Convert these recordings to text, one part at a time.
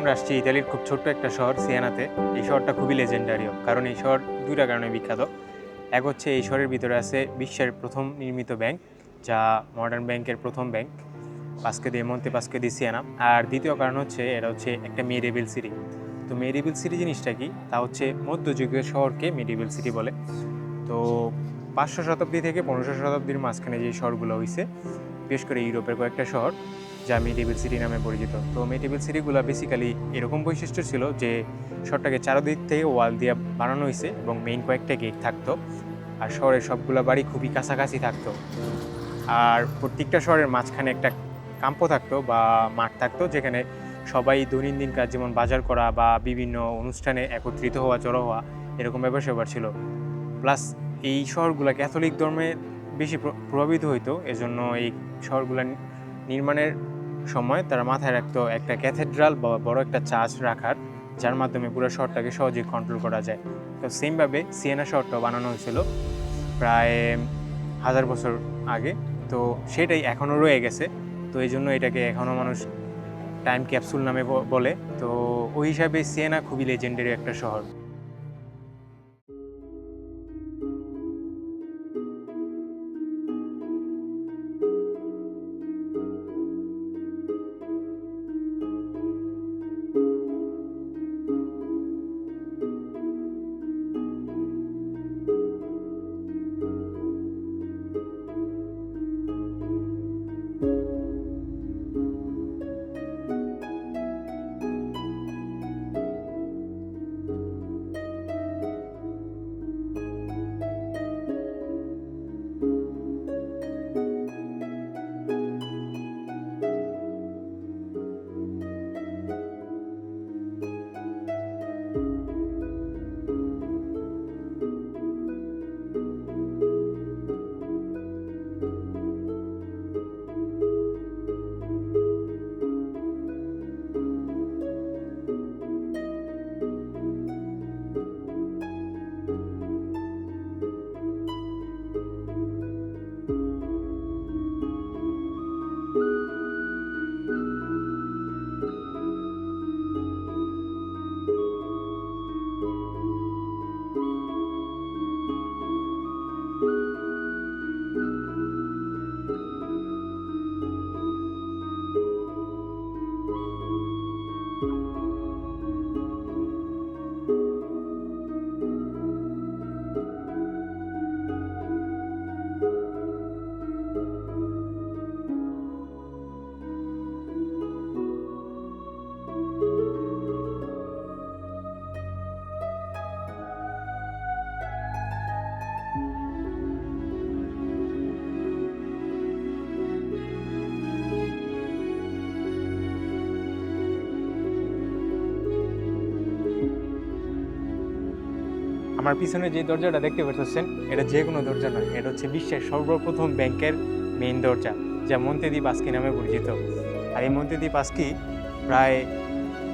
আমরা আসছি ইতালির খুব ছোট্ট একটা শহর, সিয়ানাতে। এই শহরটা খুবই লেজেন্ডারিও কারণ এই শহর দুইটা কারণে বিখ্যাত। এক হচ্ছে এই শহরের ভিতরে আছে বিশ্বের প্রথম নির্মিত ব্যাংক, যা মডার্ন ব্যাংকের প্রথম ব্যাংক পাস্কে দিয়ে মন্তে পাস্কে দিয়ে সিয়ানা আর দ্বিতীয় কারণ হচ্ছে, এটা হচ্ছে একটা মেডিভেল সিটি তো মেডিভেল সিটি জিনিসটা কি? তা হচ্ছে মধ্যযুগীয় শহরকে মেডিভেল সিটি বলে। তো পাঁচশো শতাব্দী থেকে পনেরোশো শতাব্দীর মাঝখানে যে শহরগুলো হয়েছে বিশেষ করে ইউরোপের কয়েকটা শহর যা মেডিভেল সিটি নামে পরিচিত। তো মেডিভেল সিটিগুলো বেসিক্যালি এরকম বৈশিষ্ট্য ছিল যে, শহরটাকে চারদিক থেকে ওয়াল দিয়ে বানানো হয়েছে এবং মেইন কয়েকটা গেট থাকতো। আর শহরের সবগুলো বাড়ি খুবই কাছাকাছি থাকতো। আর প্রত্যেকটা শহরের মাঝখানে একটা কাম্প থাকতো বা মাঠ থাকতো, যেখানে সবাই দৈনন্দিন কাজ যেমন বাজার করা বা বিভিন্ন অনুষ্ঠানে একত্রিত হওয়া, জড়ো হওয়া, এরকম ব্যাপার স্যাপার ছিল। প্লাস এই শহরগুলো ক্যাথলিক ধর্মে বেশি প্রভাবিত হইতো। এজন্য এই শহরগুলো নির্মাণের সময় তারা মাথায় রাখতো একটা ক্যাথেড্রাল বা বড় একটা চার্চ রাখার, যার মাধ্যমে পুরো শহরটাকে সহজেই কন্ট্রোল করা যায়। তো সেমভাবে সিয়েনা শহরটাও বানানো হয়েছিল প্রায় হাজার বছর আগে। তো সেটাই এখনও রয়ে গেছে। তো এই জন্য এটাকে এখনও মানুষ টাইম ক্যাপসুল নামে বলে। তো ওই হিসাবে সিয়েনা খুবই লেজেন্ডারি একটা শহর। আমার পিছনে যে দরজাটা দেখতে পাচ্ছেন এটা যে কোনো দরজা নয়, এটা হচ্ছে বিশ্বের সর্বপ্রথম ব্যাংকের মেইন দরজা, যা মন্তেদি পাস্কি নামে পরিচিত। আর এই মন্তেদি পাস্কি প্রায়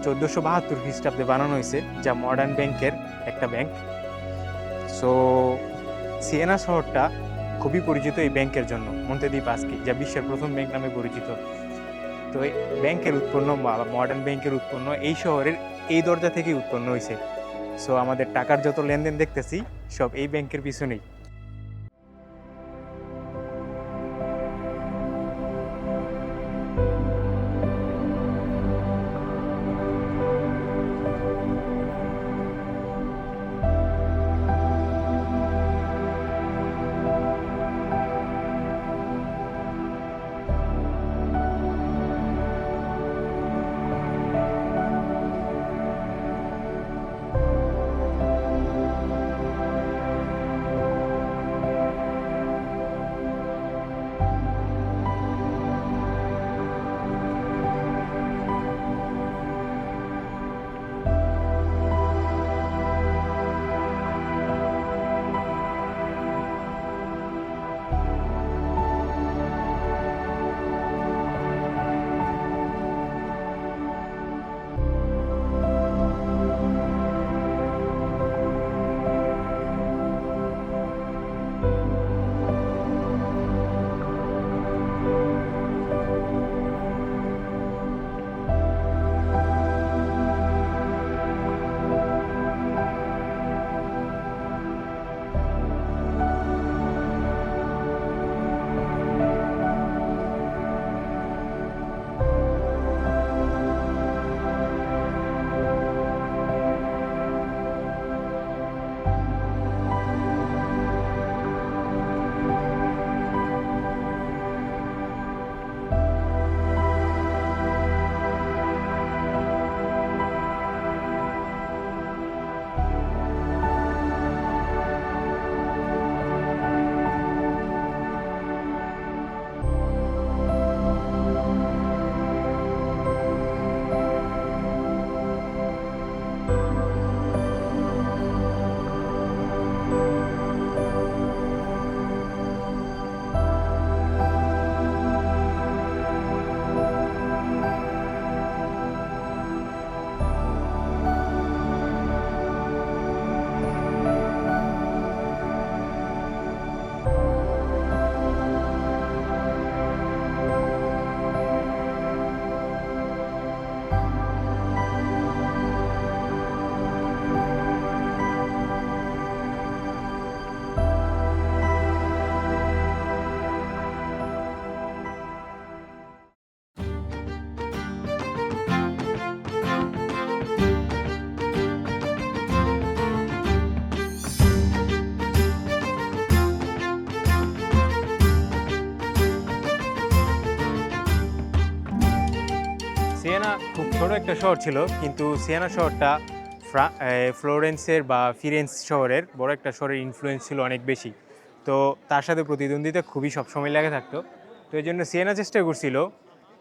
চোদ্দোশো বাহাত্তর খ্রিস্টাব্দে বানানো হয়েছে, যা মডার্ন ব্যাংকের একটা ব্যাংক। সো সিয়েনা শহরটা খুবই পরিচিত এই ব্যাংকের জন্য, মন্তেদি পাস্কি যা বিশ্বের প্রথম ব্যাংক নামে পরিচিত। তো ব্যাংকের উৎপন্ন মডার্ন ব্যাংকের উৎপন্ন এই শহরের এই দরজা থেকেই উৎপন্ন হয়েছে। সো আমাদের টাকার যত লেনদেন দেখতেছি সব এই ব্যাংকের পিছনেই। সিয়েনা খুব ছোট একটা শহর ছিল, কিন্তু সিয়েনা শহরটা ফ্লোরেন্সের বা ফিরেন্স শহরের বড় একটা শহরের ইনফ্লুয়েন্স ছিল অনেক বেশি। তো তার সাথে প্রতিদ্বন্দ্বিতা খুবই সবসময় লেগে থাকতো। তো এই জন্য সিয়েনা চেষ্টা করছিল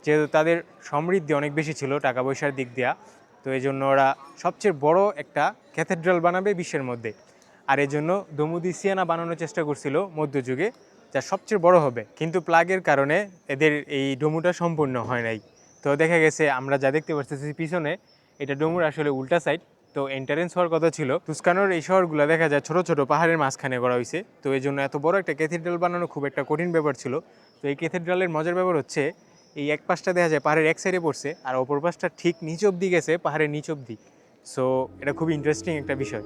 যেহেতু তাদের সমৃদ্ধি অনেক বেশি ছিল টাকা পয়সার দিক দিয়া। তো এই জন্য ওরা সবচেয়ে বড় একটা ক্যাথেড্রাল বানাবে বিশ্বের মধ্যে। আর এই জন্য দমুদি সিয়ানা বানানোর চেষ্টা করছিল মধ্যযুগে, যা সবচেয়ে বড় হবে। কিন্তু প্লাগের কারণে এদের এই ডোমুটা সম্পূর্ণ হয় নাই। তো দেখা গেছে আমরা যা দেখতে পাচ্ছি পিছনে, এটা ডোমুর আসলে উল্টা সাইড তো এন্টারেন্স হওয়ার কথা ছিল। তুস্কানোর এই শহরগুলো দেখা যায় ছোট ছোট পাহাড়ের মাঝখানে করা হয়েছে তো এই জন্য এত বড় একটা ক্যাথিড্রাল বানানো খুব একটা কঠিন ব্যাপার ছিল। তো এই ক্যাথিড্রালের মজার ব্যাপার হচ্ছে, এই এক পাশটা দেখা যায় পাহাড়ের এক সাইডে পড়ছে আর অপর পাশটা ঠিক নিচ অব্দি গেছে পাহাড়ের নিচ অব্দি সো এটা খুব ইন্টারেস্টিং একটা বিষয়।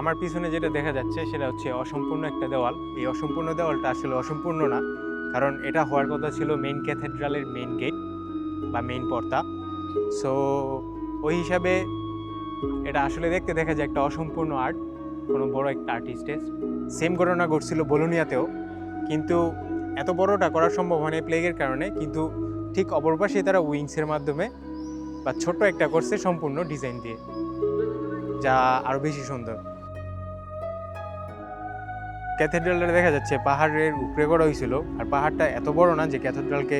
আমার পিছনে যেটা দেখা যাচ্ছে সেটা হচ্ছে অসম্পূর্ণ একটা দেওয়াল। এই অসম্পূর্ণ দেওয়ালটা আসলে অসম্পূর্ণ না, কারণ এটা হওয়ার কথা ছিল মেইন ক্যাথেড্রালের মেইন গেট বা মেইন পর্দা। সো ওই হিসাবে এটা আসলে দেখতে দেখা যায় একটা অসম্পূর্ণ আর্ট কোনো বড় একটা আর্টিস্টের সেম ঘটনা ঘটছিল বলুনিয়াতেও, কিন্তু এত বড়টা করা সম্ভব হয়নি প্লেগের কারণে, কিন্তু ঠিক অপর পাশে তারা উইংসের মাধ্যমে বা ছোট্ট একটা করছে সম্পূর্ণ ডিজাইন দিয়ে, যা আরও বেশি সুন্দর। ক্যাথেড্রালটা দেখা যাচ্ছে পাহাড়ের উপরে করা হয়েছিল। আর পাহাড়টা এত বড় না যে ক্যাথেড্রালকে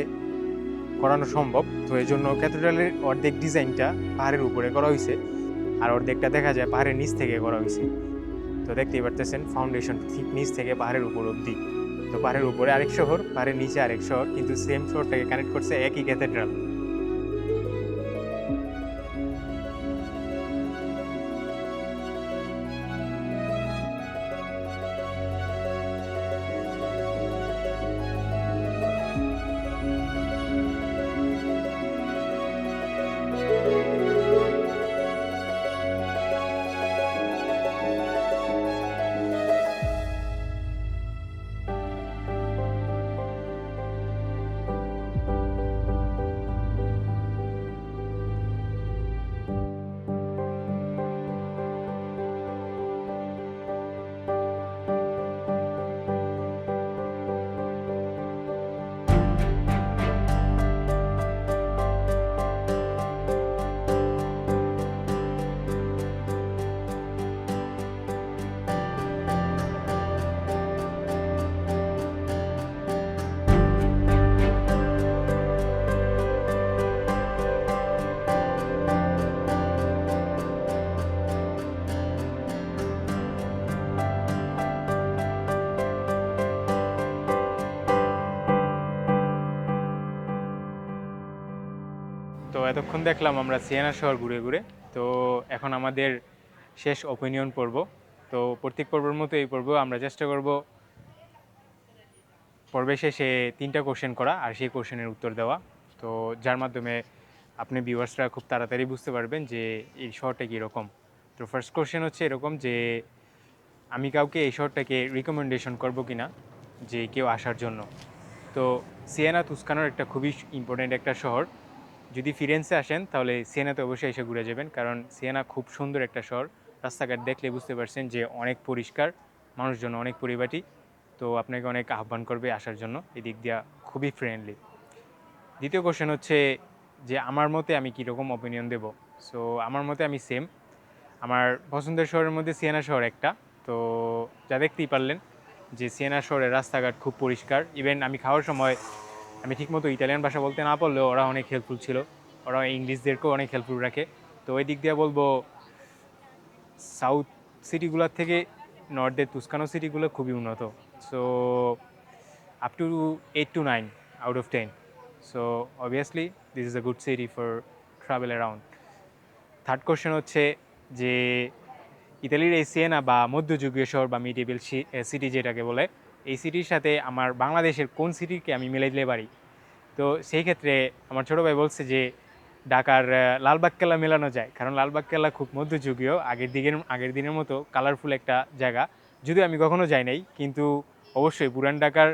করানো সম্ভব। তো এই জন্য ক্যাথেড্রালের অর্ধেক ডিজাইনটা পাহাড়ের উপরে করা হয়েছে। আর অর্ধেকটা দেখা যায় পাহাড়ের নিচ থেকে করা হয়েছে। তো দেখতেই পারতেছেন ফাউন্ডেশন ঠিক নিচ থেকে পাহাড়ের উপর অবধি। তো পাহাড়ের উপরে আরেক শহর, পাহাড়ের নিচে আরেক শহর, কিন্তু সেম শহরটাকে কানেক্ট করছে একই ক্যাথেড্রাল। তো এতক্ষণ দেখলাম আমরা সিয়ানা শহর ঘুরে ঘুরে। তো এখন আমাদের শেষ অপিনিয়ন পর্ব। তো প্রত্যেক পর্বের মতো এই পর্ব আমরা চেষ্টা করব পর্বে শেষে তিনটা কোশ্চেন করা আর সেই কোশ্চেনের উত্তর দেওয়া। তো যার মাধ্যমে আপনি ভিউয়ার্সরা খুব তাড়াতাড়ি বুঝতে পারবেন যে এই শহরটা কীরকম। তো ফার্স্ট কোশ্চেন হচ্ছে এরকম যে আমি কাউকে এই শহরটাকে রিকমেন্ডেশন করব কি না যে কেউ আসার জন্য। তো সিয়ানা তুস্কানোর একটা খুবই ইম্পর্ট্যান্ট একটা শহর। যদি ফিরেন্সে আসেন, তাহলে সিয়েনাতে অবশ্যই এসে ঘুরে যাবেন, কারণ সিয়েনা খুব সুন্দর একটা শহর। রাস্তাঘাট দেখলে বুঝতে পারছেন যে অনেক পরিষ্কার, মানুষজন অনেক পরিবাটি তো আপনাকে অনেক আহ্বান করবে আসার জন্য, এই দিক দিয়া খুবই ফ্রেন্ডলি দ্বিতীয় কোশ্চেন হচ্ছে যে আমার মতে আমি কীরকম অপিনিয়ন দেব? সো আমার মতে আমি সেম আমার পছন্দের শহরের মধ্যে সিয়েনা শহর একটা। তো যা দেখতেই পারলেন যে সিয়েনা শহরের রাস্তাঘাট খুব পরিষ্কার। ইভেন আমি খাওয়ার সময় আমি ঠিকমতো ইটালিয়ান ভাষা বলতে না পারলেও ওরা অনেক হেল্পফুল ছিল। ওরা ইংলিশদেরকেও অনেক হেল্পফুল রাখে। তো ওই দিক দিয়ে বলব সাউথ সিটিগুলোর থেকে নর্থের তুস্কানো সিটিগুলো খুবই উন্নত। So up to eight to nine out of ten so obviously this is a good city for travel around third question হচ্ছে যে, ইতালির এই সিয়েনা বা মধ্যযুগীয় শহর বা মিডিয়েবল সিটি যেটাকে বলে এই সিটির সাথে আমার বাংলাদেশের কোন সিটিকে আমি মিলাই দিতে পারি? তো সেই ক্ষেত্রে আমার ছোটো ভাই বলছে যে, ঢাকার লালবাগ কেল্লা মেলানো যায়। কারণ লালবাগ কেল্লা খুব মধ্যযুগীয়। আগের দিকের আগের দিনের মতো কালারফুল একটা জায়গা। যদিও আমি কখনো যাই নাই, কিন্তু অবশ্যই পুরান ঢাকার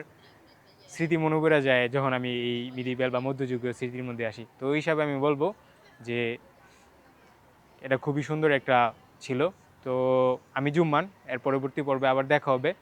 স্মৃতি মনে করা যায় যখন আমি এই মিডিভেল বা মধ্যযুগীয় স্মৃতির মধ্যে আসি। তো ওই হিসাবে আমি বলব যে, এটা খুবই সুন্দর একটা ছিল। তো আমি জুম্মান, এর পরবর্তী পর্বে আবার দেখা হবে।